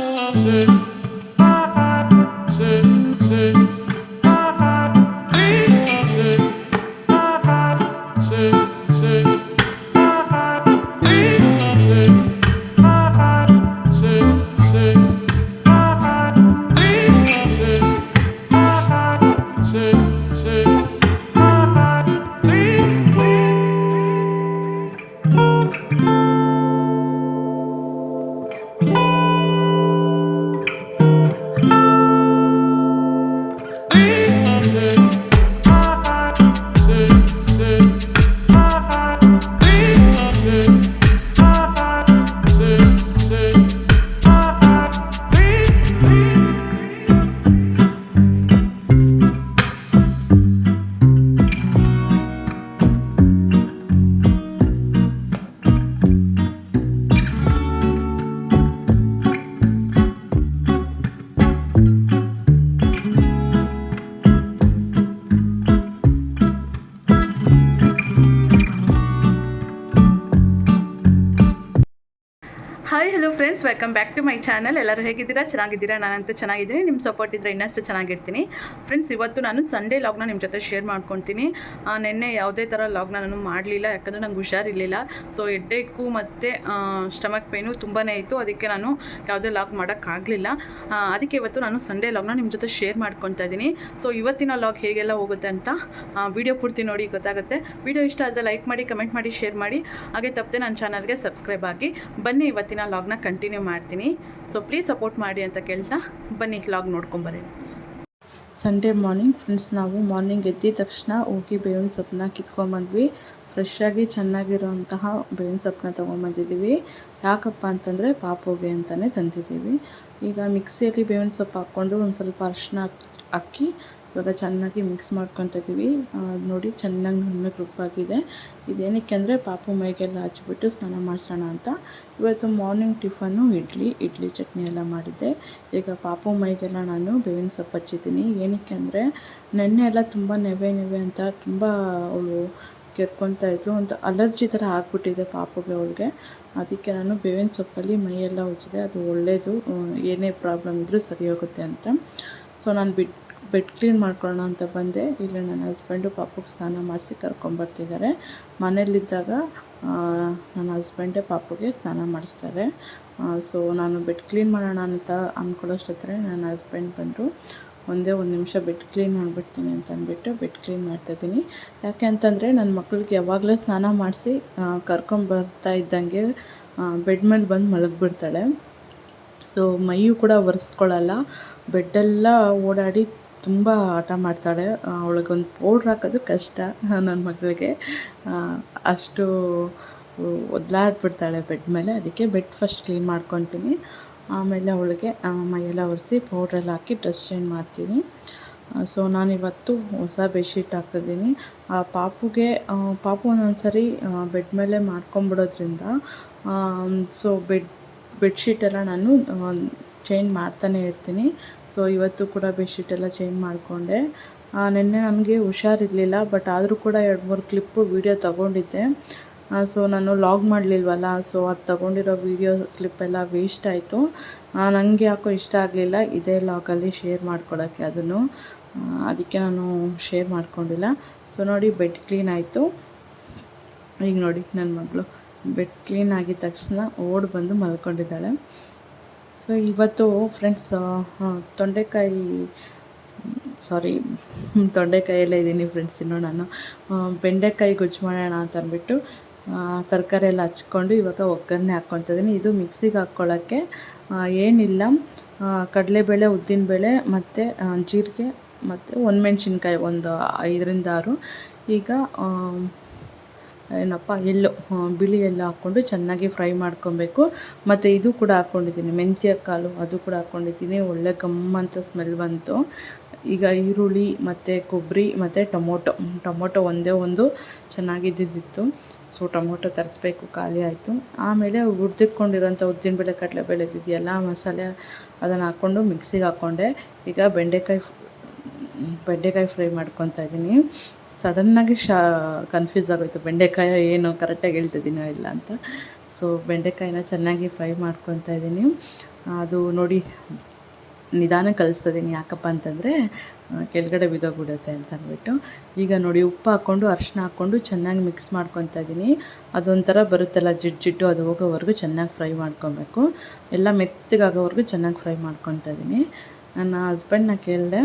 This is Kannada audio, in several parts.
Hi friends welcome back to my channel ಎಲ್ಲರೂ ಹೇಗಿದ್ದೀರಾ? ಚೆನ್ನಾಗಿದ್ದೀರಾ? ನಾನಂತೂ ಚೆನ್ನಾಗಿದ್ದೀನಿ. ನಿಮ್ಮ ಸಪೋರ್ಟ್ ಇದ್ದರೆ ಇನ್ನಷ್ಟು ಚೆನ್ನಾಗಿರ್ತೀನಿ. ಫ್ರೆಂಡ್ಸ್ ಇವತ್ತು ನಾನು ಸಂಡೇ ಲಾಗ್ನ ನಿಮ್ಮ ಜೊತೆ ಶೇರ್ ಮಾಡ್ಕೊತೀನಿ. ನಿನ್ನೆ ಯಾವುದೇ ಥರ ಲಾಗ್ನ ನಾನು ಮಾಡಲಿಲ್ಲ. ಯಾಕಂದರೆ ನಂಗೆ ಹುಷಾರಿರಲಿಲ್ಲ. ಸೊ ಹೆಡ್ಡೇಕು ಮತ್ತು ಸ್ಟಮಕ್ ಪೇನು ತುಂಬಾ ಇತ್ತು. ಅದಕ್ಕೆ ನಾನು ಯಾವುದೇ ಲಾಗ್ ಮಾಡೋಕ್ಕಾಗಲಿಲ್ಲ ಅದಕ್ಕೆ ಇವತ್ತು ನಾನು ಸಂಡೇ ಲಾಗ್ನ ನಿಮ್ಮ ಜೊತೆ ಶೇರ್ ಮಾಡ್ಕೊತಾ ಇದ್ದೀನಿ. ಸೊ ಇವತ್ತಿನ ಲಾಗ್ ಹೇಗೆಲ್ಲ ಹೋಗುತ್ತೆ ಅಂತ ವಿಡಿಯೋ ಪೂರ್ತಿ ನೋಡಿ ಗೊತ್ತಾಗುತ್ತೆ. ವಿಡಿಯೋ ಇಷ್ಟ ಆದರೆ ಲೈಕ್ ಮಾಡಿ ಕಮೆಂಟ್ ಮಾಡಿ ಶೇರ್ ಮಾಡಿ. ಹಾಗೆ ತಪ್ಪದೆ ನನ್ನ ಚಾನಲ್ಗೆ ಸಬ್ಸ್ಕ್ರೈಬ್ ಆಗಿ. ಬನ್ನಿ ಇವತ್ತಿನ ಲಾಗ್ನ ಕಂಟಿನ್ಯೂ ಮಾಡ್ತೀನಿ. ಸೊ ಪ್ಲೀಸ್ ಸಪೋರ್ಟ್ ಮಾಡಿ ಅಂತ ಕೇಳ್ತಾ ಬನ್ನಿ ಲಾಗ್ ನೋಡ್ಕೊಂಬರ್ರಿ ಸಂಡೇ ಮಾರ್ನಿಂಗ್ ಫ್ರೆಂಡ್ಸ್ ನಾವು ಮಾರ್ನಿಂಗ್ ಎದ್ದಿದ ತಕ್ಷಣ ಹೋಗಿ ಬೇವಿನ ಸೊಪ್ಪನ್ನ ಕಿತ್ಕೊಂಡ್ಬಂದ್ವಿ ಫ್ರೆಶ್ ಆಗಿ ಚೆನ್ನಾಗಿರೋಂತಹ ಬೇವಿನ ಸೊಪ್ಪನ್ನ ತೊಗೊಂಬಂದಿದ್ದೀವಿ ಯಾಕಪ್ಪ ಅಂತಂದರೆ ಪಾಪುಗೆ ಅಂತಲೇ ತಂದಿದ್ದೀವಿ. ಈಗ ಮಿಕ್ಸಿಯಲ್ಲಿ ಬೇವಿನ ಸೊಪ್ಪು ಹಾಕ್ಕೊಂಡು ಒಂದು ಸ್ವಲ್ಪ ಅರಿಶಿನ ಹಾಕಿ ಇವಾಗ ಚೆನ್ನಾಗಿ ಮಿಕ್ಸ್ ಮಾಡ್ಕೊತಿದ್ದೀವಿ ನೋಡಿ ಚೆನ್ನಾಗಿ ನುಣ್ಣಗೆ ರುಬ್ಬಾಗಿದೆ ಇದೇನಕ್ಕೆ ಅಂದರೆ ಪಾಪು ಮೈಗೆಲ್ಲ ಹಚ್ಚಿಬಿಟ್ಟು ಸ್ನಾನ ಮಾಡಿಸೋಣ ಅಂತ. ಇವತ್ತು ಮಾರ್ನಿಂಗ್ ಟಿಫನ್ನು ಇಡ್ಲಿ ಇಡ್ಲಿ ಚಟ್ನಿ ಎಲ್ಲ ಮಾಡಿದ್ದೆ. ಈಗ ಪಾಪು ಮೈಗೆಲ್ಲ ನಾನು ಬೇವಿನ ಸೊಪ್ಪು ಹಚ್ಚಿದ್ದೀನಿ. ಏನಕ್ಕೆ ಅಂದರೆ ನೆನ್ನೆ ಎಲ್ಲ ತುಂಬ ನೆವೆ ನೆವೆ ಅಂತ ತುಂಬ ಅವಳು ಕೆರ್ಕೊತಾ ಇದ್ರು. ಒಂದು ಅಲರ್ಜಿ ಥರ ಆಗಿಬಿಟ್ಟಿದೆ ಪಾಪುಗೆ ಅವಳಿಗೆ. ಅದಕ್ಕೆ ನಾನು ಬೇವಿನ ಸೊಪ್ಪಲ್ಲಿ ಮೈಯೆಲ್ಲ ಉಜ್ಜಿದೆ. ಅದು ಒಳ್ಳೆಯದು ಏನೇ ಪ್ರಾಬ್ಲಮ್ ಇದ್ದರೂ ಸರಿ ಹೋಗುತ್ತೆ ಅಂತ. ಸೊ, ನಾನು ಬಿಟ್ ಬೆಡ್ ಕ್ಲೀನ್ ಮಾಡ್ಕೊಳ್ಳೋಣ ಅಂತ ಬಂದೆ. ಇಲ್ಲಿ ನನ್ನ ಹಸ್ಬೆಂಡು ಪಾಪುಗೆ ಸ್ನಾನ ಮಾಡಿಸಿ ಕರ್ಕೊಂಬರ್ತಿದ್ದಾರೆ. ಮನೇಲಿದ್ದಾಗ ನನ್ನ ಹಸ್ಬೆಂಡೇ ಪಾಪುಗೆ ಸ್ನಾನ ಮಾಡಿಸ್ತಾರೆ. ಸೊ, ನಾನು ಬೆಡ್ ಕ್ಲೀನ್ ಮಾಡೋಣ ಅಂತ ಅಂದ್ಕೊಳ್ಳೋಷ್ಟೊತ್ತರೆ ನನ್ನ ಹಸ್ಬೆಂಡ್ ಬಂದರು. ಒಂದೇ ಒಂದು ನಿಮಿಷ ಬೆಡ್ ಕ್ಲೀನ್ ಮಾಡಿಬಿಡ್ತೀನಿ ಅಂತ ಅಂದ್ಬಿಟ್ಟು ಬೆಡ್ ಕ್ಲೀನ್ ಮಾಡ್ತಾಯಿದ್ದೀನಿ ಯಾಕೆ ಅಂತಂದರೆ ನನ್ನ ಮಕ್ಳಿಗೆ ಯಾವಾಗಲೂ ಸ್ನಾನ ಮಾಡಿಸಿ ಕರ್ಕೊಂಬರ್ತಾ ಇದ್ದಂಗೆ ಬೆಡ್ ಮೇಲೆ ಬಂದು ಮಲಗಿಬಿಡ್ತಾಳೆ. ಸೊ, ಮೈಯೂ ಕೂಡ ಒರೆಸ್ಕೊಳ್ಳಲ್ಲ ಬೆಡ್ಡೆಲ್ಲ ಓಡಾಡಿ ತುಂಬ ಆಟ ಮಾಡ್ತಾಳೆ. ಅವಳಿಗೊಂದು ಪೌಡ್ರ್ ಹಾಕೋದು ಕಷ್ಟ ನನ್ನ ಮಗಳಿಗೆ ಅಷ್ಟು ಒದ್ಲಾಡ್ಬಿಡ್ತಾಳೆ ಬೆಡ್ ಮೇಲೆ. ಅದಕ್ಕೆ ಬೆಡ್ ಫಸ್ಟ್ ಕ್ಲೀನ್ ಮಾಡ್ಕೊತೀನಿ. ಆಮೇಲೆ ಅವಳಿಗೆ ಮೈಯೆಲ್ಲ ಒರೆಸಿ ಪೌಡ್ರೆಲ್ಲ ಹಾಕಿ ಡ್ರೆಸ್ ಚೇಂಜ್ ಮಾಡ್ತೀನಿ. ಸೊ ನಾನಿವತ್ತು ಹೊಸ ಬೆಡ್ಶೀಟ್ ಹಾಕ್ತಿದ್ದೀನಿ. ಆ, ಪಾಪುಗೆ ಪಾಪು ಒಂದೊಂದು ಸರಿ ಬೆಡ್ ಮೇಲೆ ಮಾಡ್ಕೊಂಬಿಡೋದ್ರಿಂದ ಸೊ ಬೆಡ್ ಬೆಡ್ಶೀಟೆಲ್ಲ ನಾನು ಚೇಂಜ್ ಮಾಡ್ತಾನೆ ಇರ್ತೀನಿ. ಸೊ ಇವತ್ತು ಕೂಡ ಬೆಡ್ಶೀಟೆಲ್ಲ ಚೇಂಜ್ ಮಾಡಿಕೊಂಡೆ. ನಿನ್ನೆ ನನಗೆ ಹುಷಾರಿರಲಿಲ್ಲ ಬಟ್ ಆದರೂ ಕೂಡ ಎರಡು ಮೂರು ಕ್ಲಿಪ್ಪು ವೀಡಿಯೋ ತಗೊಂಡಿದ್ದೆ. ಸೊ ನಾನು ಲಾಗ್ ಮಾಡಲಿಲ್ವಲ್ಲ ಸೊ ಅದು ತಗೊಂಡಿರೋ ವೀಡಿಯೋ ಕ್ಲಿಪ್ಪೆಲ್ಲ ವೇಸ್ಟ್ ಆಯಿತು. ನನಗೆ ಯಾಕೋ ಇಷ್ಟ ಆಗಲಿಲ್ಲ, ಇದೇ ಲಾಗಲ್ಲಿ ಶೇರ್ ಮಾಡ್ಕೊಳ್ಳೋಕ್ಕೆ ಅದನ್ನು. ಅದಕ್ಕೆ ನಾನು ಶೇರ್ ಮಾಡ್ಕೊಂಡಿಲ್ಲ. ಸೊ ನೋಡಿ ಬೆಡ್ ಕ್ಲೀನ್ ಆಯಿತು. ಈಗ ನೋಡಿ ನನ್ನ ಮಗಳು. ಬೆಡ್ ಕ್ಲೀನ್ ಆಗಿದ ತಕ್ಷಣ ಓಡಿ ಬಂದು ಮಲ್ಕೊಂಡಿದ್ದಾಳೆ. ಸೊ ಇವತ್ತು ಫ್ರೆಂಡ್ಸ್ ತೊಂಡೆಕಾಯಿ ಸಾರಿ ತೊಂಡೆಕಾಯಲ್ಲೇ ಇದ್ದೀನಿ ಫ್ರೆಂಡ್ಸ್ ಇನ್ನು ನಾನು. ಬೆಂಡೆಕಾಯಿ ಗೊಜ್ಜು ಮಾಡೋಣ ಅಂತ ಅಂದ್ಬಿಟ್ಟು ತರಕಾರಿ ಎಲ್ಲ ಹಚ್ಕೊಂಡು ಇವಾಗ ಒಗ್ಗರಣೆ ಹಾಕ್ಕೊಳ್ತಿದ್ದೀನಿ ಇದು ಮಿಕ್ಸಿಗೆ ಹಾಕ್ಕೊಳ್ಳೋಕ್ಕೆ ಏನಿಲ್ಲ. ಕಡಲೆಬೇಳೆ, ಉದ್ದಿನಬೇಳೆ ಮತ್ತು ಜೀರಿಗೆ ಮತ್ತು ಒಣಮೆಣ್ಸಿನ್ಕಾಯಿ ಒಂದು ಐದರಿಂದ ಆರು. ಈಗ ಏನಪ್ಪ ಎಳ್ಳು ಬಿಳಿ ಎಲ್ಲ ಹಾಕ್ಕೊಂಡು ಚೆನ್ನಾಗಿ ಫ್ರೈ ಮಾಡ್ಕೊಬೇಕು. ಮತ್ತು ಇದು ಕೂಡ ಹಾಕ್ಕೊಂಡಿದ್ದೀನಿ, ಮೆಂತ್ಯ ಕಾಳು ಅದು ಕೂಡ ಹಾಕ್ಕೊಂಡಿದ್ದೀನಿ. ಒಳ್ಳೆ ಗಮ್ಮಂತ ಸ್ಮೆಲ್ ಬಂತು. ಈಗ ಈರುಳ್ಳಿ ಮತ್ತು ಕೊಬ್ಬರಿ ಮತ್ತು ಟೊಮೊಟೊ ಟೊಮೊಟೊ ಒಂದೇ ಒಂದು ಚೆನ್ನಾಗಿದ್ದಿದ್ದಿತ್ತು ಸೊ, ಟೊಮೊಟೊ ತರಿಸ್ಬೇಕು, ಖಾಲಿ ಆಯಿತು. ಆಮೇಲೆ ಹುರ್ದಿಟ್ಕೊಂಡಿರೋಂಥ ಉದ್ದಿನ ಬೇಳೆ ಕಡಲೆ ಬೇಳೆದಿದೆಯಲ್ಲ ಮಸಾಲೆ ಅದನ್ನು ಹಾಕ್ಕೊಂಡು ಮಿಕ್ಸಿಗೆ ಹಾಕ್ಕೊಂಡೆ. ಈಗ ಬೆಂಡೆಕಾಯಿ ಬೆಂಡೆಕಾಯಿ ಫ್ರೈ ಮಾಡ್ಕೊತಾ ಇದ್ದೀನಿ. ಸಡನ್ನಾಗಿ ಶಾ ಕನ್ಫ್ಯೂಸ್ ಆಗೋಯ್ತು. ಬೆಂಡೆಕಾಯಿ ಏನು ಕರೆಕ್ಟಾಗಿ ಹೇಳ್ತಿದ್ದೀನೋ ಇಲ್ಲ ಅಂತ. ಸೊ ಬೆಂಡೆಕಾಯಿನ ಚೆನ್ನಾಗಿ ಫ್ರೈ ಮಾಡ್ಕೊತಾ ಇದ್ದೀನಿ. ಅದು ನೋಡಿ, ನಿಧಾನ ಕಲಿಸ್ತಿದ್ದೀನಿ ಯಾಕಪ್ಪ ಅಂತಂದರೆ ಕೆಳಗಡೆ ಬಿದ್ದೋಗ್ಬಿಡುತ್ತೆ ಅಂತ ಅಂದ್ಬಿಟ್ಟು. ಈಗ ನೋಡಿ, ಉಪ್ಪು ಹಾಕ್ಕೊಂಡು ಅರಿಶಿನ ಹಾಕ್ಕೊಂಡು ಚೆನ್ನಾಗಿ ಮಿಕ್ಸ್ ಮಾಡ್ಕೊತಾ ಇದ್ದೀನಿ. ಅದೊಂಥರ ಬರುತ್ತಲ್ಲ ಜಿಡ್ಡು ಜಿಡ್ಡು ಅದು ಹೋಗೋವರೆಗೂ ಚೆನ್ನಾಗಿ ಫ್ರೈ ಮಾಡ್ಕೊಬೇಕು. ಎಲ್ಲ ಮೆತ್ತಗಾಗೋವರೆಗೂ ಚೆನ್ನಾಗಿ ಫ್ರೈ ಮಾಡ್ಕೊತಾ ಇದ್ದೀನಿ. ನನ್ನ ಹಸ್ಬೆಂಡ್ನ ಕೇಳಿದೆ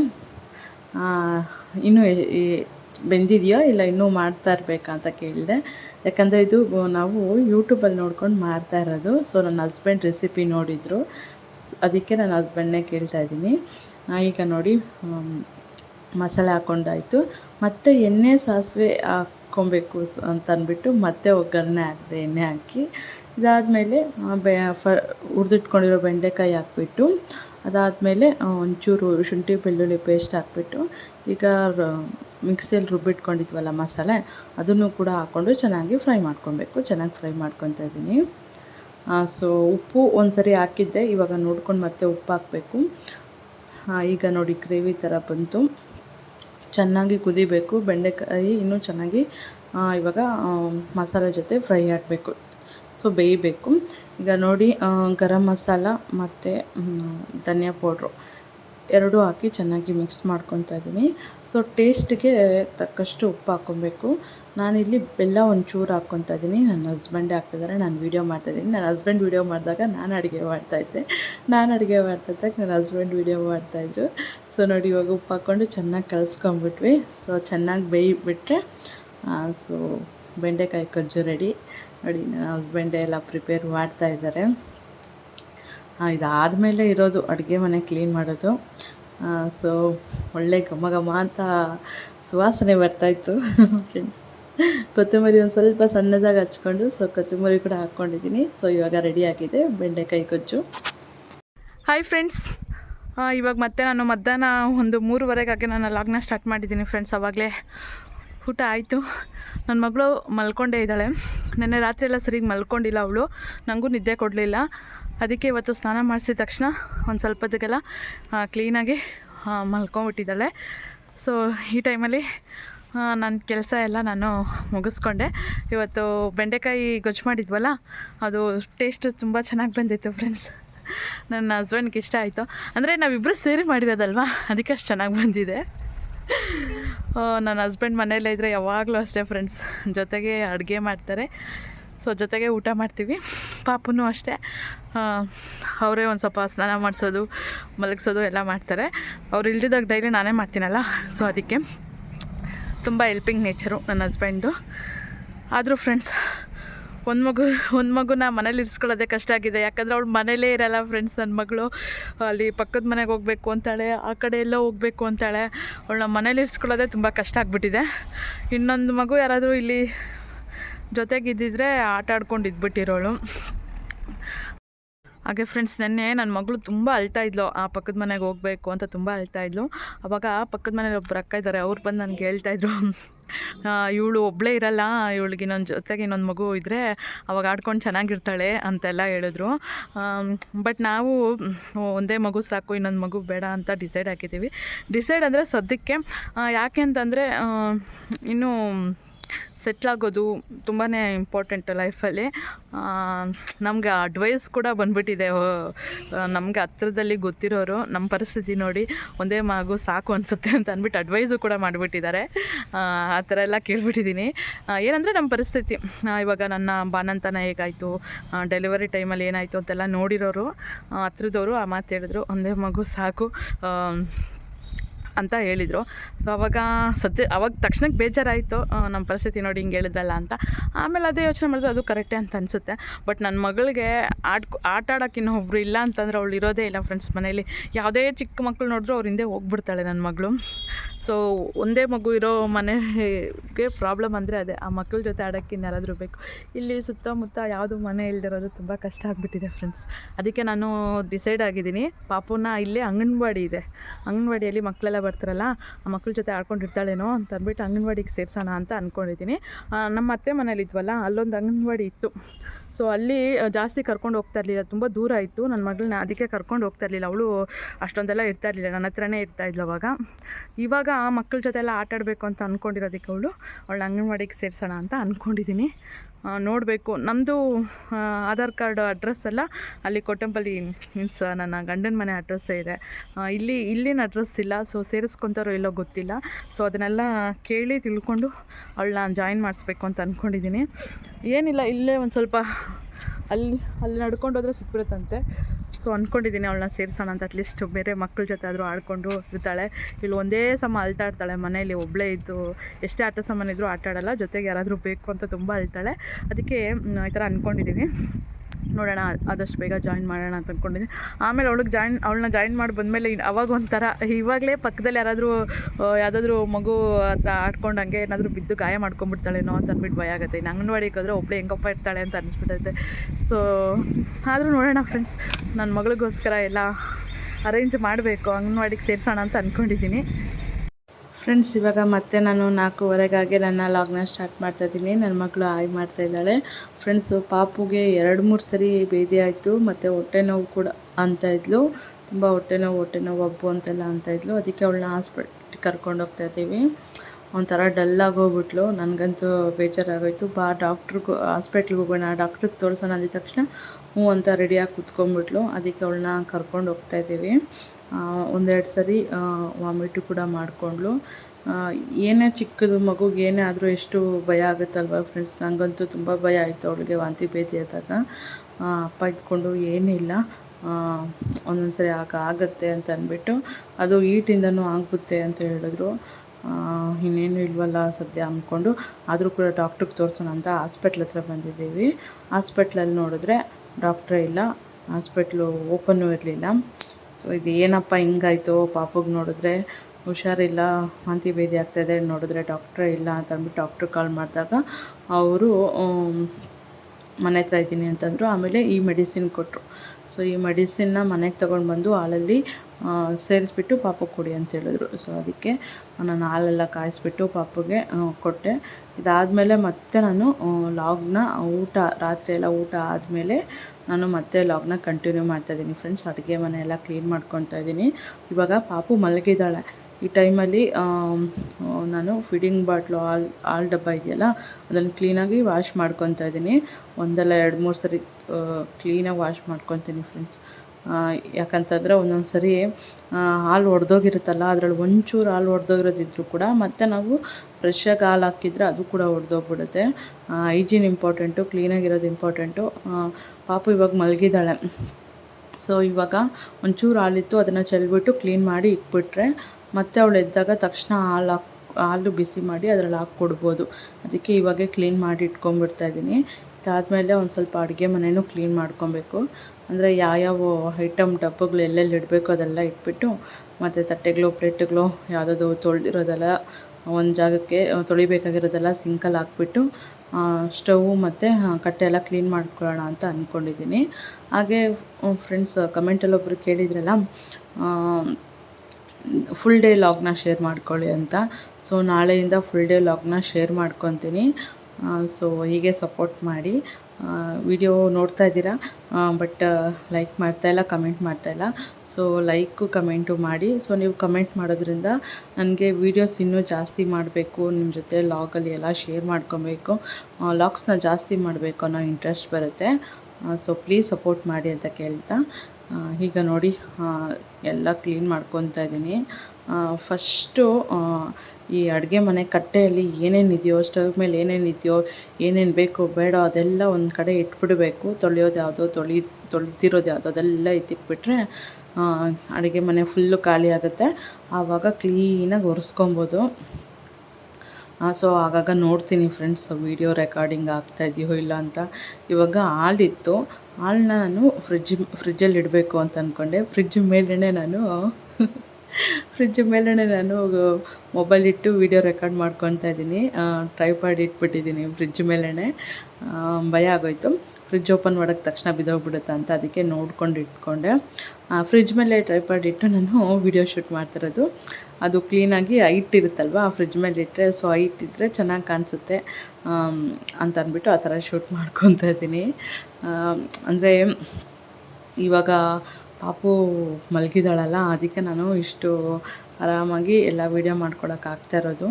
ಇನ್ನೂ ಬೆಂದಿದೆಯೋ ಇಲ್ಲ ಇನ್ನೂ ಮಾಡ್ತಾ ಇರಬೇಕಾ ಅಂತ ಕೇಳಿದೆ. ಯಾಕಂದರೆ ಇದು ನಾವು ಯೂಟ್ಯೂಬಲ್ಲಿ ನೋಡ್ಕೊಂಡು ಮಾಡ್ತಾ ಇರೋದು. ಸೊ ನನ್ನ ಹಸ್ಬೆಂಡ್ ರೆಸಿಪಿ ನೋಡಿದರು. ಅದಕ್ಕೆ ನನ್ನ ಹಸ್ಬೆಂಡ್ನೇ ಕೇಳ್ತಾ ಇದ್ದೀನಿ. ಈಗ ನೋಡಿ ಮಸಾಲೆ ಹಾಕ್ಕೊಂಡಾಯಿತು ಮತ್ತು ಎಣ್ಣೆ ಸಾಸಿವೆ ಹಾಕ್ಕೊಬೇಕು ಅಂದ್ಬಿಟ್ಟು ಮತ್ತೆ ಒಗ್ಗರಣೆ ಹಾಕಿದೆ, ಎಣ್ಣೆ ಹಾಕಿ. ಇದಾದಮೇಲೆ ಬೆ, ಫ, ಹುರಿದಿಟ್ಕೊಂಡಿರೋ ಬೆಂಡೆಕಾಯಿ ಹಾಕ್ಬಿಟ್ಟು, ಅದಾದಮೇಲೆ ಒಂಚೂರು ಶುಂಠಿ ಬೆಳ್ಳುಳ್ಳಿ ಪೇಸ್ಟ್ ಹಾಕ್ಬಿಟ್ಟು, ಈಗ ಮಿಕ್ಸಿಯಲ್ಲಿ ರುಬ್ಬಿಟ್ಕೊಂಡಿದ್ವಲ್ಲ ಮಸಾಲೆ, ಅದನ್ನು ಕೂಡ ಹಾಕ್ಕೊಂಡು ಚೆನ್ನಾಗಿ ಫ್ರೈ ಮಾಡ್ಕೊಬೇಕು. ಚೆನ್ನಾಗಿ ಫ್ರೈ ಮಾಡ್ಕೊತಾ ಇದ್ದೀನಿ. ಸೊ, ಉಪ್ಪು ಒಂದು ಸರಿ ಹಾಕಿದ್ದೆ, ಇವಾಗ ನೋಡ್ಕೊಂಡು ಮತ್ತೆ ಉಪ್ಪು ಹಾಕಬೇಕು. ಈಗ ನೋಡಿ, ಗ್ರೇವಿ ಥರ ಬಂತು. ಚೆನ್ನಾಗಿ ಕುದಿಬೇಕು, ಬೆಂಡೆಕಾಯಿ ಇನ್ನೂ ಚೆನ್ನಾಗಿ ಇವಾಗ ಮಸಾಲೆ ಜೊತೆ ಫ್ರೈ ಆಗಬೇಕು ಸೊ ಬೇಯಬೇಕು. ಈಗ ನೋಡಿ ಗರಂ ಮಸಾಲ ಮತ್ತು ಧನಿಯಾ ಪೌಡ್ರು ಎರಡೂ ಹಾಕಿ ಚೆನ್ನಾಗಿ ಮಿಕ್ಸ್ ಮಾಡ್ಕೊತಾ ಇದ್ದೀನಿ. ಸೊ ಟೇಸ್ಟ್ಗೆ ತಕ್ಕಷ್ಟು ಉಪ್ಪು ಹಾಕ್ಕೊಬೇಕು. ನಾನಿಲ್ಲಿ ಬೆಲ್ಲ ಒಂಚೂರು ಹಾಕ್ಕೊತಾ ಇದ್ದೀನಿ. ನನ್ನ ಹಸ್ಬೆಂಡೇ ಹಾಕ್ತಿದ್ದಾರೆ. ನಾನು ವೀಡಿಯೋ ಮಾಡ್ತಾಯಿದ್ದೀನಿ ನನ್ನ ಹಸ್ಬೆಂಡ್ ವೀಡಿಯೋ ಮಾಡಿದಾಗ ನಾನು ಅಡುಗೆ ಮಾಡ್ತಾಯಿದ್ದೆ ನಾನು ಅಡುಗೆ ಮಾಡ್ತಾಯಿದ್ದಾಗ ನನ್ನ ಹಸ್ಬೆಂಡ್ ವೀಡಿಯೋ ಮಾಡ್ತಾಯಿದ್ರು ಸೊ ನೋಡಿ, ಇವಾಗ ಉಪ್ಪು ಹಾಕ್ಕೊಂಡು ಚೆನ್ನಾಗಿ ಕಲಸ್ಕೊಂಬಿಟ್ವಿ ಸೊ ಚೆನ್ನಾಗಿ ಬೇಯಿಬಿಟ್ರೆ ಸೊ ಬೆಂಡೆಕಾಯಿ ಗೊಜ್ಜು ರೆಡಿ ನೋಡಿ ನನ್ನ ಹಸ್ಬೆಂಡೇ ಎಲ್ಲ ಪ್ರಿಪೇರ್ ಮಾಡ್ತಾ ಇದ್ದಾರೆ. ಇದಾದಮೇಲೆ ಇರೋದು ಅಡುಗೆ ಮನೆ ಕ್ಲೀನ್ ಮಾಡೋದು. ಸೊ ಒಳ್ಳೆ ಘಮ ಘಮ ಅಂತ ಸುವಾಸನೆ ಬರ್ತಾಯಿತ್ತು ಫ್ರೆಂಡ್ಸ್ ಕೊತ್ತಂಬರಿ ಒಂದು ಸ್ವಲ್ಪ ಸಣ್ಣದಾಗಿ ಹಚ್ಕೊಂಡು ಸೊ ಕೊತ್ತಂಬರಿ ಕೂಡ ಹಾಕ್ಕೊಂಡಿದ್ದೀನಿ ಸೊ ಇವಾಗ ರೆಡಿ ಆಗಿದೆ ಬೆಂಡೆಕಾಯಿ ಗೊಜ್ಜು ಹಾಯ್ ಫ್ರೆಂಡ್ಸ್ ಇವಾಗ ಮತ್ತೆ ನಾನು ಮಧ್ಯಾಹ್ನ ಒಂದು ಮೂರುವರೆಗಾಗಿ ನಾನು ಲಾಗ್ನ ಸ್ಟಾರ್ಟ್ ಮಾಡಿದ್ದೀನಿ ಫ್ರೆಂಡ್ಸ್ ಆವಾಗಲೇ ಊಟ ಆಯಿತು. ನನ್ನ ಮಗಳು ಮಲ್ಕೊಂಡೇ ಇದ್ದಾಳೆ. ನೆನ್ನೆ ರಾತ್ರಿ ಎಲ್ಲ ಸರಿಗೆ ಮಲ್ಕೊಂಡಿಲ್ಲ ಅವಳು. ನನಗೂ ನಿದ್ದೆ ಕೊಡಲಿಲ್ಲ. ಅದಕ್ಕೆ ಇವತ್ತು ಸ್ನಾನ ಮಾಡಿಸಿದ ತಕ್ಷಣ ಒಂದು ಸ್ವಲ್ಪದಕ್ಕೆಲ್ಲ ಕ್ಲೀನಾಗಿ ಮಲ್ಕೊಂಬಿಟ್ಟಿದ್ದಾಳೆ ಸೊ ಈ ಟೈಮಲ್ಲಿ ನನ್ನ ಕೆಲಸ ಎಲ್ಲ ನಾನು ಮುಗಿಸ್ಕೊಂಡೆ. ಇವತ್ತು ಬೆಂಡೆಕಾಯಿ ಗೊಜ್ಜು ಮಾಡಿದ್ವಲ್ಲ, ಅದು ಟೇಸ್ಟ್ ತುಂಬ ಚೆನ್ನಾಗಿ ಬಂದಿತ್ತು ಫ್ರೆಂಡ್ಸ್ ನನ್ನ ಹಸ್ಬೆಂಡ್ಗೆ ಇಷ್ಟ ಆಯಿತು. ಅಂದರೆ ನಾವಿಬ್ಬರು ಸೇರಿ ಮಾಡಿರೋದಲ್ವಾ? ಅದಕ್ಕೆ ಅಷ್ಟು ಚೆನ್ನಾಗಿ ಬಂದಿದೆ. ನನ್ನ ಹಸ್ಬೆಂಡ್ ಮನೇಲೇ ಇದ್ದರೆ ಯಾವಾಗಲೂ ಅಷ್ಟೇ ಫ್ರೆಂಡ್ಸ್ ಜೊತೆಗೆ ಅಡುಗೆ ಮಾಡ್ತಾರೆ. ಸೊ ಜೊತೆಗೆ ಊಟ ಮಾಡ್ತೀವಿ. ಪಾಪುನೂ ಅಷ್ಟೇ. ಅವರೇ ಒಂದು ಸ್ವಲ್ಪ ಸ್ನಾನ ಮಾಡಿಸೋದು, ಮಲಗಿಸೋದು ಎಲ್ಲ ಮಾಡ್ತಾರೆ. ಅವ್ರು ಇಲ್ದಿದ್ದಾಗ ಡೈಲಿ ನಾನೇ ಮಾಡ್ತೀನಲ್ಲ. ಸೊ ಅದಕ್ಕೆ ತುಂಬ ಹೆಲ್ಪಿಂಗ್ ನೇಚರು ನನ್ನ ಹಸ್ಬೆಂಡು ಆದರೂ ಫ್ರೆಂಡ್ಸ್ ಒಂದು ಮಗು, ಒಂದು ಮಗುನ ಮನೇಲಿ ಇರಿಸ್ಕೊಳ್ಳೋದೇ ಕಷ್ಟ ಆಗಿದೆ. ಯಾಕಂದರೆ ಅವಳು ಮನೇಲೇ ಇರಲ್ಲ ಫ್ರೆಂಡ್ಸ್ ನನ್ನ ಮಗಳು. ಅಲ್ಲಿ ಪಕ್ಕದ ಮನೆಗೆ ಹೋಗಬೇಕು ಅಂತಾಳೆ, ಆ ಕಡೆ ಎಲ್ಲೋ ಹೋಗಬೇಕು ಅಂತಾಳೆ. ಅವಳನ್ನ ಮನೇಲಿ ಇರಿಸ್ಕೊಳ್ಳೋದೇ ತುಂಬ ಕಷ್ಟ ಆಗಿಬಿಟ್ಟಿದೆ. ಇನ್ನೊಂದು ಮಗು ಯಾರಾದರೂ ಇಲ್ಲಿ ಜೊತೆಗಿದ್ದಿದ್ರೆ ಆಟ ಆಡ್ಕೊಂಡು ಇದ್ಬಿಟ್ಟಿರೋಳು ಹಾಗೆ ಫ್ರೆಂಡ್ಸ್ ನೆನ್ನೆ ನನ್ನ ಮಗಳು ತುಂಬ ಅಳ್ತಾ ಇದ್ಲು. ಆ ಪಕ್ಕದ ಮನೆಗೆ ಹೋಗಬೇಕು ಅಂತ ತುಂಬ ಅಳ್ತಾ ಇದ್ಲು. ಅವಾಗ ಪಕ್ಕದ ಮನೇಲಿ ಒಬ್ರು ಅಕ್ಕ ಇದ್ದಾರೆ ಅವ್ರು ಬಂದು ನನಗೆ ಹೇಳ್ತಾಯಿದ್ರು ಇವಳು ಒಬ್ಬಳೇ ಇರಲ್ಲ. ಇವಳಿಗೆ ಇನ್ನೊಂದು ಜೊತೆಗೆ ಇನ್ನೊಂದು ಮಗು ಇದ್ದರೆ ಅವಾಗ ಆಡ್ಕೊಂಡು ಚೆನ್ನಾಗಿರ್ತಾಳೆ ಅಂತೆಲ್ಲ ಹೇಳಿದ್ರು. ಬಟ್ ನಾವು ಒಂದೇ ಮಗು ಸಾಕು, ಇನ್ನೊಂದು ಮಗು ಬೇಡ ಅಂತ ಡಿಸೈಡ್ ಹಾಕಿದ್ದೀವಿ ಡಿಸೈಡ್ ಅಂದರೆ ಸದ್ಯಕ್ಕೆ ಯಾಕೆ ಅಂತಂದರೆ ಇನ್ನೂ ಸೆಟ್ಲಾಗೋದು ತುಂಬಾ ಇಂಪಾರ್ಟೆಂಟ್ ಲೈಫಲ್ಲಿ ನಮಗೆ ಅಡ್ವೈಸ್ ಕೂಡ ಬಂದ್ಬಿಟ್ಟಿದೆ ನಮಗೆ ಹತ್ರದಲ್ಲಿ ಗೊತ್ತಿರೋರು ನಮ್ಮ ಪರಿಸ್ಥಿತಿ ನೋಡಿ, ಒಂದೇ ಮಗು ಸಾಕು ಅನಿಸುತ್ತೆ ಅಂತ ಅಂದ್ಬಿಟ್ಟು ಅಡ್ವೈಸು ಕೂಡ ಮಾಡಿಬಿಟ್ಟಿದ್ದಾರೆ. ಆ ಥರ ಎಲ್ಲ ಕೇಳಿಬಿಟ್ಟಿದ್ದೀನಿ. ಏನಂದರೆ ನಮ್ಮ ಪರಿಸ್ಥಿತಿ. ಇವಾಗ ನನ್ನ ಬಾನಂತನ ಹೇಗಾಯಿತು? ಡೆಲಿವರಿ ಟೈಮಲ್ಲಿ ಏನಾಯಿತು ಅಂತೆಲ್ಲ ನೋಡಿರೋರು ಹತ್ರದವರು ಆ ಮಾತು ಹೇಳಿದ್ರು, ಒಂದೇ ಮಗು ಸಾಕು ಅಂತ ಹೇಳಿದರು. ಸೊ ಅವಾಗ ಸದ್ಯ ಅವಾಗ ತಕ್ಷಣಕ್ಕೆ ಬೇಜಾರಾಯಿತು. ನಮ್ಮ ಪರಿಸ್ಥಿತಿ ನೋಡಿ ಹಿಂಗೆ ಹೇಳಿದ್ರಲ್ಲ ಅಂತ. ಆಮೇಲೆ ಅದೇ ಯೋಚನೆ ಮಾಡಿದ್ರೆ ಅದು ಕರೆಕ್ಟೇ ಅಂತ ಅನಿಸುತ್ತೆ. ಬಟ್ ನನ್ನ ಮಗಳಿಗೆ ಆಡ್, ಆಟ ಆಡೋಕೆ ಇನ್ನೊಬ್ರು ಇಲ್ಲ ಅಂತಂದ್ರೆ ಅವಳು ಇರೋದೇ ಇಲ್ಲ ಫ್ರೆಂಡ್ಸ್ ಮನೇಲಿ. ಯಾವುದೇ ಚಿಕ್ಕ ಮಕ್ಕಳು ನೋಡಿದ್ರು ಅವ್ರ ಹಿಂದೆ ಹೋಗ್ಬಿಡ್ತಾಳೆ ನನ್ನ ಮಗಳು. ಸೊ ಒಂದೇ ಮಗು ಇರೋ ಮನೆಗೆ ಪ್ರಾಬ್ಲಮ್ ಅಂದರೆ ಅದೇ. ಆ ಮಕ್ಕಳ ಜೊತೆ ಆಡೋಕ್ಕೆ ಇನ್ನಾರಾದರೂ ಬೇಕು. ಇಲ್ಲಿ ಸುತ್ತಮುತ್ತ ಯಾವುದು ಮನೆ ಇಲ್ದಿರೋದು ತುಂಬ ಕಷ್ಟ ಆಗಿಬಿಟ್ಟಿದೆ ಫ್ರೆಂಡ್ಸ್ ಅದಕ್ಕೆ ನಾನು ಡಿಸೈಡ್ ಆಗಿದ್ದೀನಿ. ಪಾಪುನ ಇಲ್ಲೇ ಅಂಗನವಾಡಿ ಇದೆ. ಅಂಗನವಾಡಿಯಲ್ಲಿ ಮಕ್ಕಳೆಲ್ಲ ಬರ್ತಾರಲ್ಲ, ಆ ಮಕ್ಕಳ ಜೊತೆ ಆಡ್ಕೊಂಡಿರ್ತಾಳೇನೋ ಅಂತ ಅಂದ್ಬಿಟ್ಟು ಅಂಗನವಾಡಿಗೆ ಸೇರಿಸೋಣ ಅಂತ ಅಂದ್ಕೊಂಡಿದ್ದೀನಿ ನಮ್ಮ ಅತ್ತೆ ಮನೇಲಿ ಇದ್ವಲ್ಲ, ಅಲ್ಲೊಂದು ಅಂಗನವಾಡಿ ಇತ್ತು. ಸೊ ಅಲ್ಲಿ ಜಾಸ್ತಿ ಕರ್ಕೊಂಡು ಹೋಗ್ತಾ ಇರಲಿಲ್ಲ, ತುಂಬ ದೂರ ಇತ್ತು ನನ್ನ ಮಗಳನ್ನ ಅದಕ್ಕೆ ಕರ್ಕೊಂಡು ಹೋಗ್ತಾ ಇರಲಿಲ್ಲ. ಅವಳು ಅಷ್ಟೊಂದೆಲ್ಲ ಇರ್ತಾ ಇರಲಿಲ್ಲ ನನ್ನ ಹತ್ರನೇ ಇರ್ತಾ ಇದ್ಲು ಅವಾಗ. ಇವಾಗ ಆ ಮಕ್ಕಳ ಜೊತೆ ಎಲ್ಲ ಆಟಾಡಬೇಕು ಅಂತ ಅಂದ್ಕೊಂಡಿರೋದಕ್ಕೆ ಅವಳು ಅವಳು ಅಂಗನವಾಡಿಗೆ ಸೇರಿಸೋಣ ಅಂತ ಅಂದ್ಕೊಂಡಿದ್ದೀನಿ ನೋಡಬೇಕು. ನಮ್ಮದು ಆಧಾರ್ ಕಾರ್ಡ್ ಅಡ್ರೆಸ್ ಎಲ್ಲ ಅಲ್ಲಿ ಕೊಟ್ಟಂಪಲ್ಲಿ ಮೀನ್ಸ್ ನನ್ನ ಗಂಡನ ಮನೆ ಅಡ್ರೆಸ್ಸೇ ಇದೆ. ಇಲ್ಲಿ, ಇಲ್ಲಿನ ಅಡ್ರೆಸ್ ಇಲ್ಲ. ಸೊ ಸೇರಿಸ್ಕೊತಾರೋ ಇಲ್ಲೋ ಗೊತ್ತಿಲ್ಲ. ಸೊ ಅದನ್ನೆಲ್ಲ ಕೇಳಿ ತಿಳ್ಕೊಂಡು ಅವಳನ್ನ ಜಾಯಿನ್ ಮಾಡಿಸ್ಬೇಕು ಅಂತ ಅಂದ್ಕೊಂಡಿದ್ದೀನಿ ಏನಿಲ್ಲ, ಇಲ್ಲೇ ಒಂದು ಸ್ವಲ್ಪ ಅಲ್ಲಿ ಅಲ್ಲಿ ನಡ್ಕೊಂಡು ಹೋದ್ರೆ ಸಿಕ್ಬಿಡುತ್ತಂತೆ ಸೊ ಅಂದ್ಕೊಂಡಿದ್ದೀನಿ ಅವಳನ್ನ ಸೇರಿಸೋಣ ಅಂತ ಅಟ್ಲೀಸ್ಟ್ ಬೇರೆ ಮಕ್ಕಳ ಜೊತೆ ಆದರೂ ಆಡಿಕೊಂಡು ಇರ್ತಾಳೆ. ಇಲ್ಲಿ ಒಂದೇ ಸಮ ಅಳ್ತಾ ಇರ್ತಾಳೆ, ಮನೆಯಲ್ಲಿ ಒಬ್ಬಳೇ ಇದ್ದು ಎಷ್ಟೇ ಆಟ ಸಾಮಾನು ಇದ್ದರೂ ಆಟ ಆಡೋಲ್ಲ, ಜೊತೆಗೆ ಯಾರಾದರೂ ಬೇಕು ಅಂತ ತುಂಬ ಅಳ್ತಾಳೆ. ಅದಕ್ಕೆ ಈ ಥರ ಅಂದ್ಕೊಂಡಿದ್ದೀನಿ ನೋಡೋಣ, ಆದಷ್ಟು ಬೇಗ ಜಾಯಿನ್ ಮಾಡೋಣ ಅಂತ ಅಂದ್ಕೊಂಡಿದ್ದೆ ಆಮೇಲೆ ಅವಳಿಗೆ ಜಾಯಿನ್ ಅವಳನ್ನ ಜಾಯಿನ್ ಮಾಡಿ ಬಂದಮೇಲೆ ಅವಾಗ ಒಂಥರ, ಇವಾಗಲೇ ಪಕ್ಕದಲ್ಲಿ ಯಾರಾದರೂ ಯಾವುದಾದ್ರೂ ಮಗು ಹತ್ರ ಆಡ್ಕೊಂಡು ಹಂಗೆ ಏನಾದರೂ ಬಿದ್ದು ಗಾಯ ಮಾಡ್ಕೊಂಡ್ಬಿಡ್ತಾಳೇನೋ ಅಂತ ಅಂದ್ಬಿಟ್ಟು ಭಯ ಆಗುತ್ತೆ. ಇನ್ನು ಅಂಗನವಾಡಿಗೆ ಹೋದ್ರೆ ಒಬ್ಬಳೇ ಹೆಂಗಪ್ಪ ಇರ್ತಾಳೆ ಅಂತ ಅನಿಸ್ಬಿಟ್ಟೈತೆ. ಸೊ ಆದರೂ ನೋಡೋಣ ಫ್ರೆಂಡ್ಸ್ ನನ್ನ ಮಗಳಿಗೋಸ್ಕರ ಎಲ್ಲ ಅರೇಂಜ್ ಮಾಡಬೇಕು, ಅಂಗನವಾಡಿಗೆ ಸೇರಿಸೋಣ ಅಂತ ಅಂದ್ಕೊಂಡಿದ್ದೀನಿ ಫ್ರೆಂಡ್ಸ್, ಇವಾಗ ಮತ್ತೆ ನಾನು ನಾಲ್ಕೂವರೆಗಾಗಿ ನನ್ನ ಲಾಗ್ನ ಸ್ಟಾರ್ಟ್ ಮಾಡ್ತಾ ಇದ್ದೀನಿ. ನನ್ನ ಮಗಳು ಆಯ್ ಮಾಡ್ತಾ ಇದ್ದಾಳೆ. ಫ್ರೆಂಡ್ಸು, ಪಾಪುಗೆ ಎರಡು ಮೂರು ಸರಿ ಬೇದಿ ಆಯಿತು, ಮತ್ತು ಹೊಟ್ಟೆ ನೋವು ಕೂಡ ಅಂತ ಇದ್ಲು. ತುಂಬ ಹೊಟ್ಟೆ ನೋವು ಹೊಟ್ಟೆ ನೋವು, ಅಬ್ಬು ಅಂತೆಲ್ಲ ಅಂತ ಇದ್ಲು. ಅದಕ್ಕೆ ಅವಳನ್ನ ಹಾಸ್ಪಿಟ್ಲಿಗೆ ಕರ್ಕೊಂಡು ಹೋಗ್ತಾ ಇದ್ದೀವಿ. ಒಂಥರ ಡಲ್ಲಾಗಿ ಹೋಗ್ಬಿಟ್ಲು. ನನಗಂತೂ ಬೇಜಾರಾಗೋಯ್ತು. ಬಾ, ಡಾಕ್ಟ್ರ್ ಹಾಸ್ಪಿಟ್ಲಿಗೆ ಹೋಗೋಣ, ಡಾಕ್ಟ್ರಿಗೆ ತೋರಿಸೋಣ ಅಂದಿದ ತಕ್ಷಣ ಹ್ಞೂ ಅಂತ ರೆಡಿಯಾಗಿ ಕುತ್ಕೊಂಡ್ಬಿಟ್ಲು. ಅದಕ್ಕೆ ಅವಳನ್ನ ಕರ್ಕೊಂಡು ಹೋಗ್ತಾ ಇದ್ದೀವಿ. ಒಂದೆರಡು ಸರಿ ವಾಮಿಟು ಕೂಡ ಮಾಡಿಕೊಂಡ್ಳು ಏನೇ ಚಿಕ್ಕದು ಮಗುಗೆ ಏನೇ ಆದರೂ ಎಷ್ಟು ಭಯ ಆಗುತ್ತಲ್ವ ಫ್ರೆಂಡ್ಸ್ ನನಗಂತೂ ತುಂಬ ಭಯ ಆಯಿತು ಅವಳಿಗೆ ವಾಂತಿ ಭೇದಿ ಆದಾಗ. ಅಪ್ಪ ಇದ್ಕೊಂಡು ಏನಿಲ್ಲ. ಒಂದೊಂದು ಸರಿ ಆಗ ಆಗುತ್ತೆ ಅಂತ ಅಂದ್ಬಿಟ್ಟು ಅದು ಈಟಿಂದನೂ ಆಗುತ್ತೆ ಅಂತ ಹೇಳಿದ್ರು. ಇನ್ನೇನು ಇಲ್ವಲ್ಲ ಸದ್ಯ ಅಂದ್ಕೊಂಡು, ಆದರೂ ಕೂಡ ಡಾಕ್ಟ್ರಿಗೆ ತೋರಿಸೋಣ ಅಂತ ಹಾಸ್ಪಿಟ್ಲ್ ಹತ್ರ ಬಂದಿದ್ದೀವಿ. ಹಾಸ್ಪಿಟ್ಲಲ್ಲಿ ನೋಡಿದ್ರೆ ಡಾಕ್ಟ್ರೇ ಇಲ್ಲ ಹಾಸ್ಪಿಟ್ಲು ಓಪನ್ನೂ ಇರಲಿಲ್ಲ. ಸೊ ಇದು ಏನಪ್ಪ ಹಿಂಗಾಯ್ತು? ಪಾಪಗೆ ನೋಡಿದ್ರೆ ಹುಷಾರಿಲ್ಲ ವಾಂತಿ ಭೇದಿ ಆಗ್ತಾಯಿದೆ ನೋಡಿದ್ರೆ ಡಾಕ್ಟ್ರೇ ಇಲ್ಲ ಅಂತ ಅಂದ್ಬಿಟ್ಟು ಡಾಕ್ಟ್ರಿಗೆ ಕಾಲ್ ಮಾಡಿದಾಗ ಅವರು ಮನೆ ಹತ್ರ ಇದ್ದೀನಿ ಅಂತಂದರು. ಆಮೇಲೆ ಈ ಮೆಡಿಸಿನ್ ಕೊಟ್ಟರು ಸೊ ಈ ಮೆಡಿಸಿನ್ನ ಮನೆಗೆ ತೊಗೊಂಡು ಬಂದು ಹಾಲಲ್ಲಿ ಸೇರಿಸ್ಬಿಟ್ಟು ಪಾಪಕ್ಕೆ ಕೊಡಿ ಅಂತ ಹೇಳಿದ್ರು. ಸೊ ಅದಕ್ಕೆ ನಾನು ಹಾಲೆಲ್ಲ ಕಾಯಿಸ್ಬಿಟ್ಟು ಪಾಪಗೆ ಕೊಟ್ಟೆ. ಇದಾದಮೇಲೆ ಮತ್ತೆ ನಾನು ಲಾಗ್ನ ಊಟ, ರಾತ್ರಿ ಎಲ್ಲ ಊಟ ಆದಮೇಲೆ ನಾನು ಮತ್ತೆ ಲಾಗ್ನ ಕಂಟಿನ್ಯೂ ಮಾಡ್ತಾಯಿದ್ದೀನಿ ಫ್ರೆಂಡ್ಸ್ ಅಡುಗೆ ಮನೆ ಎಲ್ಲ ಕ್ಲೀನ್ ಮಾಡ್ಕೊತಾ ಇದ್ದೀನಿ. ಇವಾಗ ಪಾಪು ಮಲಗಿದ್ದಾಳೆ. ಈ ಟೈಮಲ್ಲಿ ನಾನು ಫಿಡಿಂಗ್ ಬಾಟ್ಲು ಹಾಲು ಹಾಲು ಡಬ್ಬ ಇದೆಯಲ್ಲ, ಅದನ್ನು ಕ್ಲೀನಾಗಿ ವಾಶ್ ಮಾಡ್ಕೊತಾ ಇದ್ದೀನಿ. ಒಂದಲ್ಲ ಎರಡು ಮೂರು ಸರಿ ಕ್ಲೀನಾಗಿ ವಾಶ್ ಮಾಡ್ಕೊತೀನಿ ಫ್ರೆಂಡ್ಸ್. ಯಾಕಂತಂದರೆ ಒಂದೊಂದು ಸರಿ ಹಾಲು ಒಡೆದೋಗಿರುತ್ತಲ್ಲ, ಅದರಲ್ಲಿ ಒಂಚೂರು ಹಾಲು ಒಡೆದೋಗಿರೋದಿದ್ರು ಕೂಡ ಮತ್ತೆ ನಾವು ಫ್ರೆಶ್ಶಾಗಿ ಹಾಲು ಹಾಕಿದ್ರೆ ಅದು ಕೂಡ ಒಡೆದೋಗ್ಬಿಡುತ್ತೆ. ಹೈಜೀನ್ ಇಂಪಾರ್ಟೆಂಟು, ಕ್ಲೀನಾಗಿರೋದು ಇಂಪಾರ್ಟೆಂಟು. ಪಾಪು ಇವಾಗ ಮಲಗಿದ್ದಾಳೆ. ಸೊ, ಇವಾಗ ಒಂಚೂರು ಹಾಲಿತ್ತು, ಅದನ್ನು ಚೆಲ್ಬಿಟ್ಟು ಕ್ಲೀನ್ ಮಾಡಿ ಇಕ್ಬಿಟ್ರೆ ಮತ್ತೆ ಅವಳು ಎದ್ದಾಗ ತಕ್ಷಣ ಹಾಲು ಹಾಕಿ, ಹಾಲು ಬಿಸಿ ಮಾಡಿ ಅದ್ರಲ್ಲಿ ಹಾಕ್ಕೊಡ್ಬೋದು. ಅದಕ್ಕೆ ಇವಾಗ ಕ್ಲೀನ್ ಮಾಡಿ ಇಟ್ಕೊಂಡ್ಬಿಡ್ತಾ ಇದ್ದೀನಿ. ಅದಾದಮೇಲೆ ಒಂದು ಸ್ವಲ್ಪ ಅಡುಗೆ ಮನೆಯೂ ಕ್ಲೀನ್ ಮಾಡ್ಕೊಬೇಕು. ಅಂದರೆ ಯಾವ್ಯಾವ ಐಟಮ್ ಡಬ್ಬಗಳು ಎಲ್ಲೆಲ್ಲಿ ಇಡಬೇಕು ಅದೆಲ್ಲ ಇಟ್ಬಿಟ್ಟು, ಮತ್ತು ತಟ್ಟೆಗಳು, ಪ್ಲೇಟ್ಗಳು ಯಾವುದಾದ್ರು ತೊಳೆದಿರೋದೆಲ್ಲ ಒಂದು ಜಾಗಕ್ಕೆ ತೊಳಿಬೇಕಾಗಿರೋದೆಲ್ಲ ಸಿಂಕಲ್ಲಿ ಹಾಕ್ಬಿಟ್ಟು ಸ್ಟವ್ ಮತ್ತು ಕಟ್ಟೆ ಎಲ್ಲ ಕ್ಲೀನ್ ಮಾಡ್ಕೊಳ್ಳೋಣ ಅಂತ ಅಂದ್ಕೊಂಡಿದ್ದೀನಿ ಹಾಗೆ ಫ್ರೆಂಡ್ಸ್ ಕಮೆಂಟಲ್ಲಿ ಒಬ್ಬರು ಕೇಳಿದ್ರಲ್ಲ ಫುಲ್ ಡೇ ಲಾಗ್ನ ಶೇರ್ ಮಾಡ್ಕೊಳ್ಳಿ ಅಂತ. ಸೊ ನಾಳೆಯಿಂದ ಫುಲ್ ಡೇ ಲಾಗ್ನ ಶೇರ್ ಮಾಡ್ಕೊತೀನಿ. ಸೊ ಹೀಗೆ ಸಪೋರ್ಟ್ ಮಾಡಿ. ವಿಡಿಯೋ ನೋಡ್ತಾ ಇದ್ದೀರಾ? ಬಟ್ ಲೈಕ್ ಮಾಡ್ತಾಯಿಲ್ಲ ಕಮೆಂಟ್ ಮಾಡ್ತಾಯಿಲ್ಲ ಸೊ ಲೈಕು ಕಮೆಂಟು ಮಾಡಿ. ಸೊ ನೀವು ಕಮೆಂಟ್ ಮಾಡೋದ್ರಿಂದ ನನಗೆ ವೀಡಿಯೋಸ್ ಇನ್ನೂ ಜಾಸ್ತಿ ಮಾಡಬೇಕು. ನಿಮ್ಮ ಜೊತೆ ಲಾಗಲ್ಲಿ ಎಲ್ಲ ಶೇರ್ ಮಾಡ್ಕೊಬೇಕು. ಲಾಗ್ಸ್ನ ಜಾಸ್ತಿ ಮಾಡಬೇಕು ಅನ್ನೋ ಇಂಟ್ರೆಸ್ಟ್ ಬರುತ್ತೆ. ಸೊ ಪ್ಲೀಸ್ ಸಪೋರ್ಟ್ ಮಾಡಿ ಅಂತ ಕೇಳ್ತಾ. ಈಗ ನೋಡಿ ಎಲ್ಲ ಕ್ಲೀನ್ ಮಾಡ್ಕೊತಾ ಇದ್ದೀನಿ. ಫಸ್ಟು ಈ ಅಡುಗೆ ಮನೆ ಕಟ್ಟೆಯಲ್ಲಿ ಏನೇನು ಇದೆಯೋ, ಸ್ಟವ್ ಮೇಲೆ ಏನೇನು ಇದೆಯೋ, ಏನೇನು ಬೇಕು, ಬೇಡ ಅದೆಲ್ಲ ಒಂದು ಕಡೆ ಇಟ್ಬಿಡಬೇಕು. ತೊಳೆಯೋದು ಯಾವುದೋ, ತೊಳಿ, ತೊಳೆದಿರೋದು ಯಾವುದೋ ಅದೆಲ್ಲ ಎತ್ತಿಕ್ಬಿಟ್ರೆ ಅಡುಗೆ ಮನೆ ಫುಲ್ಲು ಖಾಲಿ ಆಗುತ್ತೆ. ಆವಾಗ ಕ್ಲೀನಾಗಿ ಒರೆಸ್ಕೊಬೋದು. ಸೊ ಆಗಾಗ ನೋಡ್ತೀನಿ ಫ್ರೆಂಡ್ಸ್, ವೀಡಿಯೋ ರೆಕಾರ್ಡಿಂಗ್ ಆಗ್ತಾ ಇದೆಯೋ ಇಲ್ಲ ಅಂತ ಇವಾಗ ಹಾಲಿತ್ತು. ಹಾಲನ್ನ ನಾನು ಫ್ರಿಜ್ ಫ್ರಿಜ್ಜಲ್ಲಿ ಇಡಬೇಕು ಅಂತ ಅಂದ್ಕೊಂಡೆ ಫ್ರಿಜ್ ಮೇಲೇ ನಾನು ಫ್ರಿಜ್ ಮೇಲೇ ನಾನು ಮೊಬೈಲ್ ಇಟ್ಟು ವೀಡಿಯೋ ರೆಕಾರ್ಡ್ ಮಾಡ್ಕೊತಾ ಇದ್ದೀನಿ. ಟ್ರೈಪಾಡ್ ಇಟ್ಬಿಟ್ಟಿದ್ದೀನಿ ಫ್ರಿಜ್ ಮೇಲೇ ಭಯ ಆಗೋಯ್ತು. ಫ್ರಿಜ್ ಓಪನ್ ಮಾಡೋಕ್ಕೆ ತಕ್ಷಣ ಬಿದ್ದೋಗ್ಬಿಡುತ್ತೆ ಅಂತ ಅದಕ್ಕೆ ನೋಡ್ಕೊಂಡು ಇಟ್ಕೊಂಡೆ. ಫ್ರಿಜ್ ಮೇಲೆ ಟ್ರೈಪಾಡ್ ಇಟ್ಟು ನಾನು ವೀಡಿಯೋ ಶೂಟ್ ಮಾಡ್ತಿರೋದು. ಅದು ಕ್ಲೀನಾಗಿ ಹೈಟ್ ಇರುತ್ತಲ್ವ? ಆ ಫ್ರಿಜ್ ಮೇಲೆ ಇಟ್ಟರೆ ಸೊ ಹೈಟ್ ಇದ್ದರೆ ಚೆನ್ನಾಗಿ ಕಾಣಿಸುತ್ತೆ. ಅಂತ ಅಂದ್ಬಿಟ್ಟು ಆ ಥರ ಶೂಟ್ ಮಾಡ್ಕೊತಾ ಇದ್ದೀನಿ. ಅಂದರೆ ಇವಾಗ ಪಾಪು ಮಲಗಿದಾಳಲ್ಲ, ಅದಕ್ಕೆ ನಾನು ಇಷ್ಟು ಆರಾಮಾಗಿ ಎಲ್ಲ ವೀಡಿಯೋ ಮಾಡ್ಕೊಡೋಕ್ಕಾಗ್ತಾ ಇರೋದು.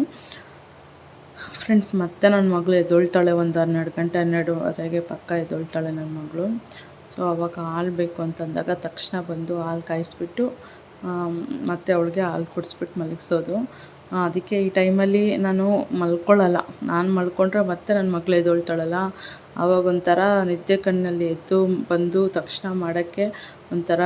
ಫ್ರೆಂಡ್ಸ್ ಮತ್ತೆ ನನ್ನ ಮಗಳು ಎದ್ದೊಳ್ತಾಳೆ ಒಂದು ಹನ್ನೆರಡು ಗಂಟೆ, ಹನ್ನೆರಡುವರೆಗೆ ಪಕ್ಕ ಎದ್ದೊಳ್ತಾಳೆ ನನ್ನ ಮಗಳು. ಸೊ ಅವಾಗ ಹಾಲು ಬೇಕು ಅಂತಂದಾಗ ತಕ್ಷಣ ಬಂದು ಹಾಲು ಕಾಯಿಸ್ಬಿಟ್ಟು ಮತ್ತೆ ಅವಳಿಗೆ ಹಾಲು ಕುಡಿಸ್ಬಿಟ್ಟು ಮಲಗಿಸೋದು. ಅದಕ್ಕೆ ಈ ಟೈಮಲ್ಲಿ ನಾನು ಮಲ್ಕೊಳ್ಳಲ್ಲ. ನಾನು ಮಲ್ಕೊಂಡ್ರೆ ಮತ್ತೆ ನನ್ನ ಮಗಳು ಎದ್ದೊಳ್ತಾಳಲ್ಲ. ಆವಾಗ ಒಂಥರ ನಿದ್ದೆ ಕಣ್ಣಲ್ಲಿ ಎದ್ದು ಬಂದು ತಕ್ಷಣ ಮಾಡೋಕ್ಕೆ ಒಂಥರ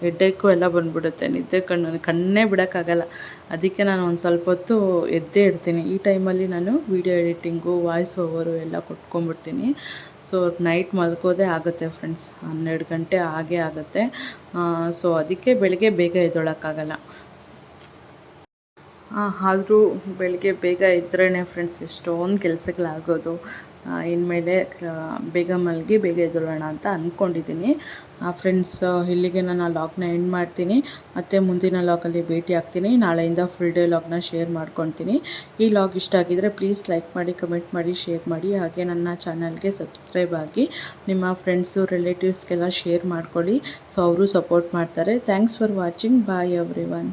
ಹೆಡ್ಡೇಕು ಎಲ್ಲ ಬಂದುಬಿಡುತ್ತೆ. ನಿದ್ದೆ ಕಣ್ಣು ಕಣ್ಣೇ ಬಿಡೋಕ್ಕಾಗಲ್ಲ. ಅದಕ್ಕೆ ನಾನು ಒಂದು ಸ್ವಲ್ಪ ಹೊತ್ತು ಎದ್ದೇ ಇಡ್ತೀನಿ ಈ ಟೈಮಲ್ಲಿ ನಾನು ವೀಡಿಯೋ ಎಡಿಟಿಂಗು, ವಾಯ್ಸ್ ಓವರು ಎಲ್ಲ ಕೊಟ್ಕೊಂಡ್ಬಿಡ್ತೀನಿ. ಸೊ, ನೈಟ್ ಮಲ್ಕೋದೇ ಆಗುತ್ತೆ ಫ್ರೆಂಡ್ಸ್. ಹನ್ನೆರಡು ಗಂಟೆ ಆಗೇ ಆಗುತ್ತೆ. ಸೊ, ಅದಕ್ಕೆ ಬೆಳಗ್ಗೆ ಬೇಗ ಎದ್ದೊಳಕ್ಕಾಗಲ್ಲ. ಆದರೂ ಬೆಳಗ್ಗೆ ಬೇಗ ಇದ್ರೇ ಫ್ರೆಂಡ್ಸ್ ಎಷ್ಟೊಂದು ಕೆಲಸಗಳಾಗೋದು. ಇನ್ಮೇಲೆ ಬೇಗ ಮಲಗಿ ಬೇಗ ಎದ್ದೇಳೋಣ ಅಂತ ಅಂದ್ಕೊಂಡಿದ್ದೀನಿ ಫ್ರೆಂಡ್ಸ್ ಇಲ್ಲಿಗೆ ನಾನು ಆ ಲಾಗ್ನ ಎಂಡ್ ಮಾಡ್ತೀನಿ. ಮತ್ತು ಮುಂದಿನ ಲಾಕಲ್ಲಿ ಭೇಟಿ ಆಗ್ತೀನಿ. ನಾಳೆಯಿಂದ ಫುಲ್ ಡೇ ಲಾಗ್ನ ಶೇರ್ ಮಾಡ್ಕೊತೀನಿ. ಈ ಲಾಗ್ ಇಷ್ಟ ಆಗಿದರೆ ಪ್ಲೀಸ್ ಲೈಕ್ ಮಾಡಿ ಕಮೆಂಟ್ ಮಾಡಿ ಶೇರ್ ಮಾಡಿ. ಹಾಗೆ ನನ್ನ ಚಾನಲ್ಗೆ ಸಬ್ಸ್ಕ್ರೈಬ್ ಆಗಿ ನಿಮ್ಮ ಫ್ರೆಂಡ್ಸು ರಿಲೇಟಿವ್ಸ್ಗೆಲ್ಲ ಶೇರ್ ಮಾಡ್ಕೊಳ್ಳಿ. ಸೊ ಅವರು ಸಪೋರ್ಟ್ ಮಾಡ್ತಾರೆ. Thanks for watching bye everyone